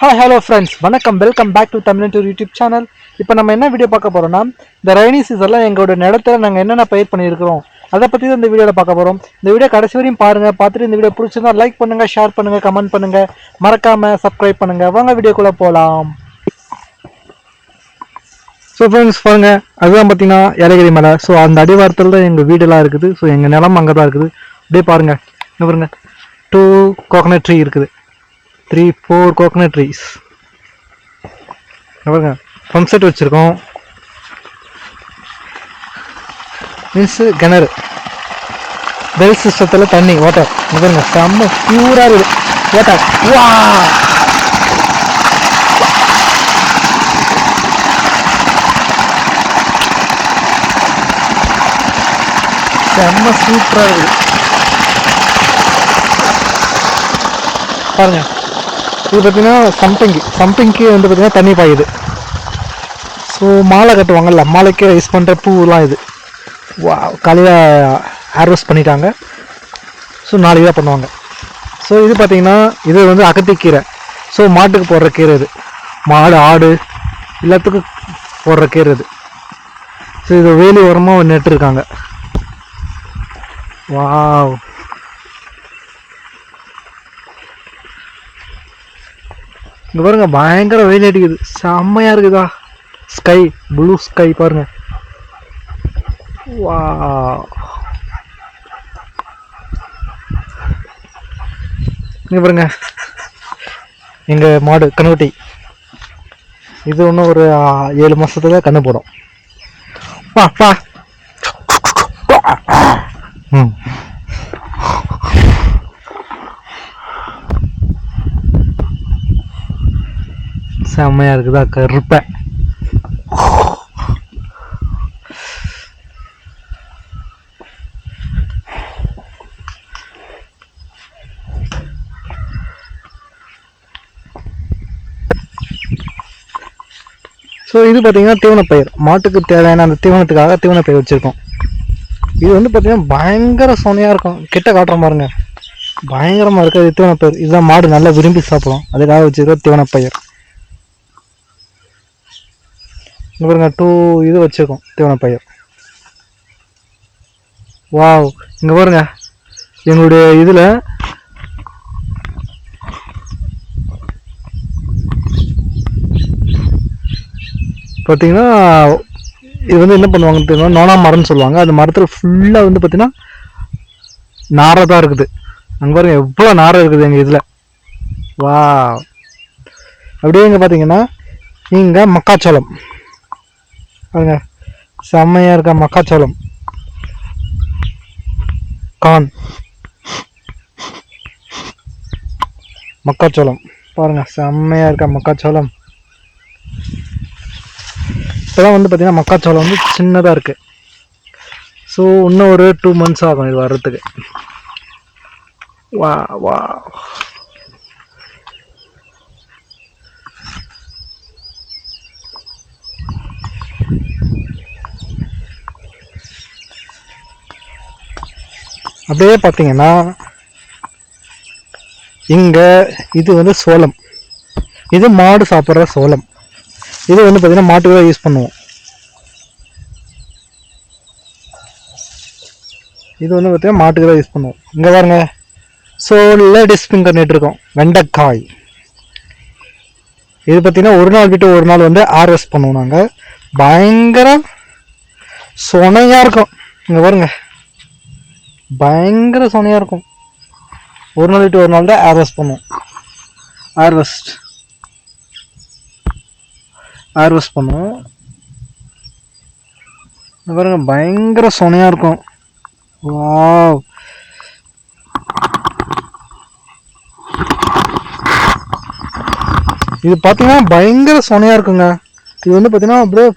Hi hello friends வணக்கம். Welcome back to Tamil tour YouTube channel இப்போ நம்ம என்ன வீடியோ பார்க்க போகிறோம்னா இந்த ரைனி சீசனில் எங்களோட நிலத்தில் நாங்கள் என்னென்ன பயிர் பண்ணியிருக்கிறோம் அதை பற்றி தான் இந்த வீடியோவில் பார்க்க போகிறோம் இந்த வீடியோ கடைசி வரையும் பாருங்கள் பார்த்துட்டு இந்த வீடியோ பிடிச்சிருந்தா லைக் பண்ணுங்கள் ஷேர் பண்ணுங்கள் கமெண்ட் பண்ணுங்கள் மறக்காமல் சப்ஸ்கிரைப் பண்ணுங்கள் வாங்க வீடியோக்குள்ளே போகலாம் ஸோ ஃப்ரெண்ட்ஸ் பாருங்க. அதுதான் பார்த்தீங்கன்னா ஏலகிரி மலை. ஸோ அந்த அடிவாரத்தில் தான் எங்கள் வீடெல்லாம் இருக்குது. ஸோ எங்கள் நிலம் அங்கே தான் இருக்குது. அப்படியே பாருங்கள் இங்க பாருங்கள் டூ கோகனட் ட்ரீ இருக்குது. த்ரீ ஃபோர் கோகனட் ட்ரீஸ் பாருங்க பம்ப் செட் வச்சுருக்கோம். மீன்ஸு கிணறு. பெல் சிஸ்டத்தில் தண்ணி வாட்டர் பாருங்க செம்ம பியூராக இருக்குது. வாட்டர் வா செம்ம சூப்பராக இருக்குது. பாருங்க. இது பார்த்தீங்கன்னா சம்பிங்கி சம்பிங்க்கு வந்து பார்த்திங்கன்னா தண்ணி பாயுது. ஸோ மாலை கட்டுவாங்கல்ல மாலைக்கு யூஸ் பண்ணுற பூலாம் இது. வா காலையில் ஹார்வெஸ்ட் பண்ணிட்டாங்க. ஸோ நாளைக்கு தான் பண்ணுவாங்க. ஸோ இது பார்த்திங்கன்னா இது வந்து அகத்திக்கீரை ஸோ மாட்டுக்கு போடுற கீரை இது. மாடு ஆடு எல்லாத்துக்கும் போடுற கீரை இது. ஸோ இது வேலி உரமாக நட்டுருக்காங்க. வா இங்கே பாருங்க பயங்கர வெயில் அடிக்குது. செம்மையாக இருக்குதா? ஸ்கை ப்ளூ ஸ்கை பாருங்க. வா இங்கே பாருங்க. எங்கள் மாடு கண்ணுக்குட்டி. இது இன்னும் ஒரு ஏழு மாதத்துல கண்ணு போடும். பா பா. செம்மையாக இருக்குதா? கருப்பை. ஸோ இது பார்த்தீங்கன்னா தீவனப்பயிர். மாட்டுக்கு தேவையான அந்த தீவனத்துக்காக தீவனப்பயிர் வச்சுருக்கோம். இது வந்து பார்த்திங்கன்னா பயங்கர சோனையாக இருக்கும். கிட்ட காட்டுற பாருங்க பயங்கரமாக இருக்குது தீவனப்பயிர். இதுதான் மாடு நல்லா விரும்பி சாப்பிடும். அதுக்காக வச்சுருக்க தீவனப்பயிர். இங்கே பாருங்கள் டூ இது வச்சுருக்கோம் தீவன தீவனப்பயிர் வாவ் இங்கே பாருங்க எங்களுடைய இதில் பார்த்தீங்கன்னா இது வந்து என்ன பண்ணுவாங்க தெரியுமா? நோனா மரம்னு சொல்லுவாங்க. அந்த மரத்தில் ஃபுல்லாக வந்து பார்த்தீங்கன்னா நாரை தான் இருக்குது. அங்கே பாருங்க எவ்வளோ நாரை இருக்குது எங்கள் இதில். வா அப்படியே இங்கே பார்த்தீங்கன்னா இங்கே மக்காச்சோளம். பாருங்க. செம்மையாக இருக்க மக்காச்சோளம். கான். மக்காச்சோளம். பாருங்க செம்மையாக இருக்க மக்காச்சோளம். இப்போதான் வந்து பார்த்திங்கன்னா மக்காச்சோளம் வந்து சின்னதாக இருக்குது ஸோ இன்னும் ஒரு டூ மந்த்ஸ் ஆகும் இது வர்றதுக்கு. வா வா அப்படியே பார்த்தீங்கன்னா இங்கே இது வந்து சோளம். இது மாடு சாப்பிட்ற சோளம். இது வந்து பார்த்தீங்கன்னா மாட்டுக்கு தான் யூஸ் பண்ணுவோம். இது வந்து பார்த்தீங்கன்னா மாட்டுக்கு தான் யூஸ் பண்ணுவோம். இங்கே பாருங்க. ஸோ லேடிஸ் ஃபிங்கர் நட்டுருக்கோம் வெண்டைக்காய். இது பார்த்திங்கன்னா ஒரு நாள் விட்டு ஒரு நாள் வந்து ஆர்எஸ் பண்ணுவோம் நாங்கள் பயங்கர சொனையாக இருக்கும். இங்கே பாருங்கள் பயங்கர சோனியா இருக்கும். ஒரு நாள் விட்டு ஒரு நாள் தான் ஹார்வெஸ்ட் பண்ணுவோம். ஹார்வெஸ்ட் ஹார்வெஸ்ட் பண்ணுவோம். பாருங்க பயங்கர சொனையாக இருக்கும். வாவ் இது பார்த்தீங்கன்னா பயங்கர சொனையாக இருக்குங்க. இது வந்து பார்த்தீங்கன்னா அப்படியே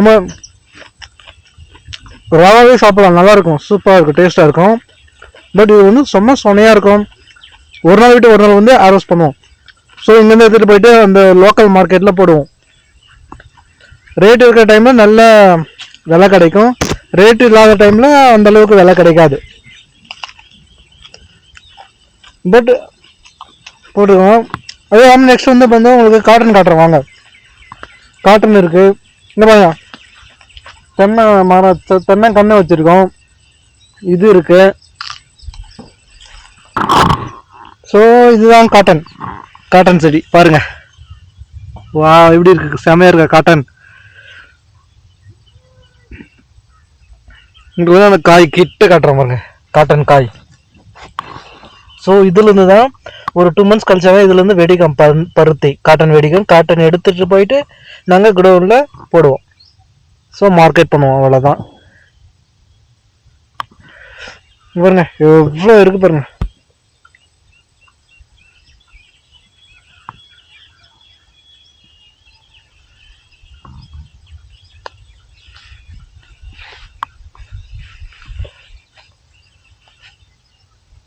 நம்ம ரவாவே சாப்பிடலாம். நல்லா இருக்கும் சூப்பராக இருக்கும். டேஸ்ட்டாக இருக்கும். பட் இது வந்து செம்ம சொனையாக இருக்கும். ஒரு நாள் விட்டு ஒரு நாள் வந்து ஹார்வெஸ்ட் பண்ணுவோம். ஸோ இங்கேருந்து எடுத்துகிட்டு போயிட்டு அந்த லோக்கல் மார்க்கெட்டில் போடுவோம். ரேட் இருக்கிற டைமில் நல்ல விலை கிடைக்கும். ரேட் இல்லாத டைமில் அந்தளவுக்கு விலை கிடைக்காது. பட் போட்டுருக்கோம் அதே இல்லாமல் நெக்ஸ்ட் வந்து பார்த்தா உங்களுக்கு காட்டன் காட்டுறேன் வாங்க. காட்டன் இருக்குது இந்த பாருங்க. தென்னை மரம் தென்னை கண்ணை வச்சுருக்கோம். இது இருக்கு. ஸோ இதுதான் காட்டன் காட்டன் செடி. பாருங்க. வா எப்படி இருக்கு? செமையா இருக்கா காட்டன் இங்க வந்து அந்த காய் கிட்ட காட்டுற பாருங்க. காட்டன் காய். ஸோ இதுலேருந்து தான் ஒரு டூ மந்த்ஸ் கழிச்சாவே இதுலேருந்து வெடிக்கும் பருத்தி. காட்டன் வெடிக்கும். காட்டன் எடுத்துட்டு போயிட்டு நாங்கள் குடோனில் போடுவோம். ஸோ மார்க்கெட் பண்ணுவோம் அவ்வளோதான் பாருங்க எவ்வளோ இருக்கு பாருங்க.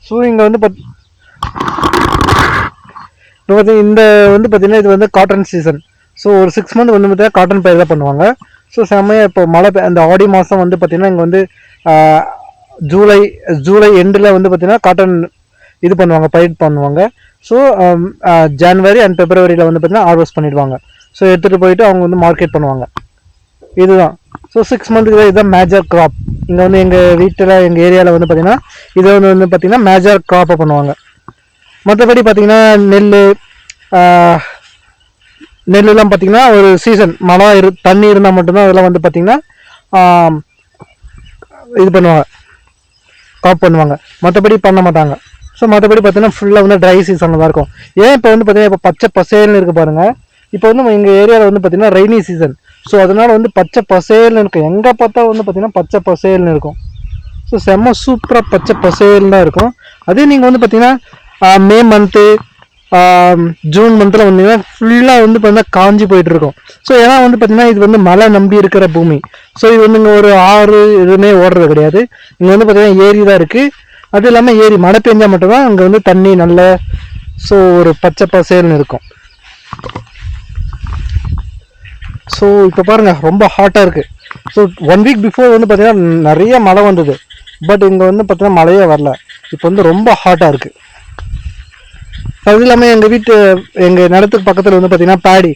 ஸோ இங்கே வந்து பத் இப்போ பார்த்தீங்கன்னா இந்த வந்து பார்த்தீங்கன்னா இது வந்து காட்டன் சீசன் ஸோ ஒரு சிக்ஸ் மந்த் வந்து பார்த்தீங்கன்னா காட்டன் பயிர் தான் பண்ணுவாங்க. ஸோ செம்மையாக இப்போ மழை அந்த ஆடி மாதம் வந்து பார்த்திங்கன்னா இங்கே வந்து ஜூலை ஜூலை எண்டில் வந்து பார்த்திங்கன்னா காட்டன் இது பண்ணுவாங்க பயிர் பண்ணுவாங்க. ஸோ ஜான்வரி அண்ட் பிப்ரவரியில் வந்து பார்த்தீங்கன்னா ஹார்வெஸ்ட் பண்ணிடுவாங்க. ஸோ எடுத்துகிட்டு போயிட்டு அவங்க வந்து மார்க்கெட் பண்ணுவாங்க. இதுதான். ஸோ சிக்ஸ் மந்த்துக்கு இதுதான் மேஜர் கிராப் இங்கே வந்து எங்கள் வீட்டில் எங்கள் ஏரியாவில் வந்து பார்த்திங்கன்னா இது வந்து வந்து பார்த்திங்கன்னா மேஜர் க்ராப்பை பண்ணுவாங்க. மற்றபடி பார்த்திங்கன்னா நெல் நெல்லுலாம் பார்த்திங்கன்னா ஒரு சீசன் மழை இரு தண்ணி இருந்தால் மட்டும்தான் அதெல்லாம் வந்து பார்த்தீங்கன்னா இது பண்ணுவாங்க. காப் பண்ணுவாங்க. மற்றபடி பண்ண மாட்டாங்க. ஸோ மற்றபடி பார்த்தீங்கன்னா ஃபுல்லாக வந்து ட்ரை சீசனில் தான் இருக்கும். ஏன் இப்போ வந்து பார்த்திங்கன்னா இப்போ பச்சை பசேல்னு இருக்குது பாருங்கள் இப்போ வந்து எங்கள் ஏரியாவில் வந்து பார்த்திங்கன்னா ரெய்னி சீசன் ஸோ அதனால் வந்து பச்சை பசேல்னு இருக்கும் எங்கே பார்த்தா வந்து பார்த்தீங்கன்னா பச்சை பசேல்னு இருக்கும். ஸோ செம்ம சூப்பராக பச்சை பசேல்னு தான் இருக்கும். அதே நீங்கள் வந்து பார்த்திங்கன்னா மே மந்த்து ஜூன் மந்தில் வந்தீங்கன்னா ஃபுல்லாக வந்து பார்த்தீங்கன்னா காஞ்சி போயிட்டுருக்கோம். ஸோ ஏன்னா வந்து பார்த்தீங்கன்னா இது வந்து மழை நம்பி இருக்கிற பூமி. ஸோ இது வந்து இங்கே ஒரு ஆறு எதுவுமே ஓடுறது கிடையாது. இங்கே வந்து பார்த்தீங்கன்னா ஏரி தான் இருக்குது அது இல்லாமல் ஏரி மழை பெஞ்சால் மட்டும்தான் அங்கே வந்து தண்ணி நல்ல ஸோ ஒரு பச்சை பசேல்னு இருக்கும். ஸோ இப்போ பாருங்கள் ரொம்ப ஹாட்டாக இருக்குது ஸோ ஒன் வீக் பிஃபோர் வந்து பார்த்திங்கன்னா நிறைய மழை வந்தது. பட் இங்கே வந்து பார்த்திங்கன்னா மழையே வரல. இப்போ வந்து ரொம்ப ஹாட்டாக இருக்குது அது இல்லாமல் எங்கள் வீட்டு எங்கள் நிலத்துக்கு பக்கத்தில் வந்து பார்த்தீங்கன்னா பேடி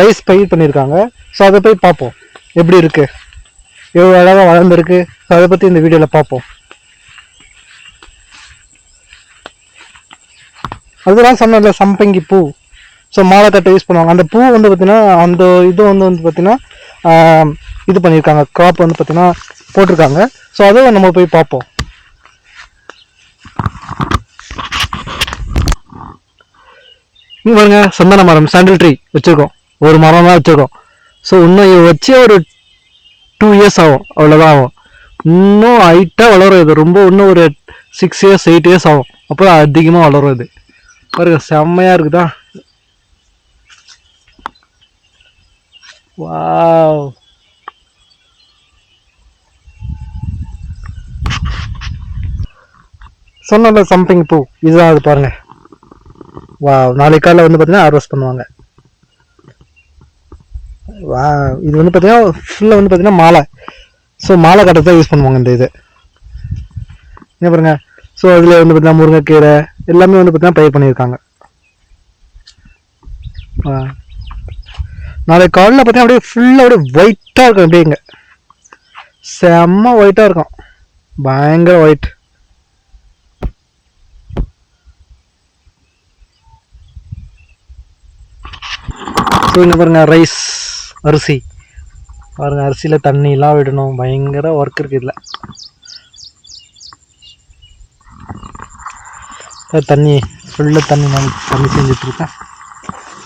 ரைஸ் பயிர் பண்ணியிருக்காங்க. ஸோ அதை போய் பார்ப்போம். எப்படி இருக்குது எவ்வளோ அழகாக வளர்ந்துருக்கு? ஸோ அதை பற்றி இந்த வீடியோவில் பார்ப்போம். அதெல்லாம் சொன்னதில்ல சம்பங்கி பூ. ஸோ மாலை கட்டை யூஸ் பண்ணுவாங்க. அந்த பூ வந்து பார்த்தீங்கன்னா அந்த இது வந்து வந்து பார்த்தீங்கன்னா இது பண்ணியிருக்காங்க. க்ராப் வந்து பார்த்தீங்கன்னா போட்டிருக்காங்க. ஸோ அதை நம்ம போய் பார்ப்போம். இங்கே பாருங்க சந்தன மரம் சாண்டில் ட்ரீ வச்சிருக்கோம். ஒரு மரம் தான் வச்சுருக்கோம். ஸோ இன்னும் இது வச்சே ஒரு டூ இயர்ஸ் ஆகும். அவ்வளோதான் ஆகும். இன்னும் ஹைட்டாக வளரும் இது. ரொம்ப இன்னும் ஒரு சிக்ஸ் இயர்ஸ் எயிட் இயர்ஸ் ஆகும். அப்போ அதிகமாக வளரும் இது. பாருங்க செம்மையாக இருக்குதா? வாவ் சொன்னல சம்திங் பூ இதுதான் அது பாருங்கள் வா நாளைக்கு காலையில் வந்து பார்த்தீங்கன்னா ஹார்வெஸ்ட் பண்ணுவாங்க. வா இது வந்து பார்த்தீங்கன்னா ஃபுல்லாக வந்து பார்த்தீங்கன்னா மாலை. ஸோ மாலை கட்டத்தை தான் யூஸ் பண்ணுவாங்க இந்த இது. என்ன பாருங்க. ஸோ அதில் வந்து பார்த்தீங்கன்னா முருங்கைக்கீரை எல்லாமே வந்து பார்த்தீங்கன்னா பயிர் பண்ணியிருக்காங்க. வா. நாளைக்கு காலையில் பார்த்தீங்கன்னா அப்படியே ஃபுல்லாக அப்படியே ஒயிட்டாக இருக்கும் அப்படியே இங்கே. செம்ம ஒயிட்டாக இருக்கும். பயங்கர ஒயிட் ஸோ இங்கே பாருங்கள் ரைஸ் அரிசி. பாருங்கள் அரிசியில் தண்ணியெலாம் விடணும். பயங்கர ஒர்க் இருக்குது இதில். தண்ணி ஃபுல்லாக தண்ணி நான் தண்ணி செஞ்சிட்ருக்கேன்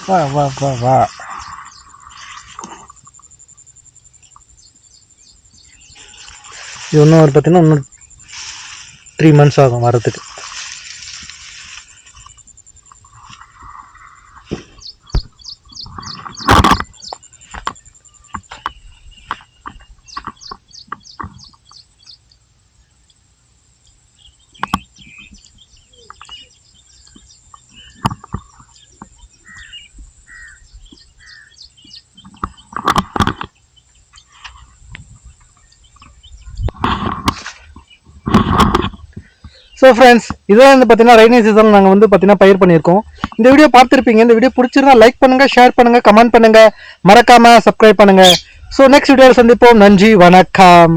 வா வா வா வா. இது இன்னும் ஒரு பார்த்தீங்கன்னா இன்னும் த்ரீ மந்த்ஸ் ஆகும் வரதுக்கு ஸோ ஃப்ரெண்ட்ஸ் இதெல்லாம் வந்து பார்த்தீங்கன்னா ரெய்னி சீசனில் நாங்கள் வந்து பார்த்தீங்கன்னா பயிர் பண்ணியிருக்கோம். இந்த வீடியோ பார்த்துருப்பீங்க. இந்த வீடியோ பிடிச்சிருந்தா லைக் பண்ணுங்கள் ஷேர் பண்ணுங்க கமெண்ட் பண்ணுங்கள் மறக்காமல் சப்ஸ்கிரைப் பண்ணுங்கள் ஸோ நெக்ஸ்ட் வீடியோவில் சந்திப்போம். நன்றி வணக்கம்.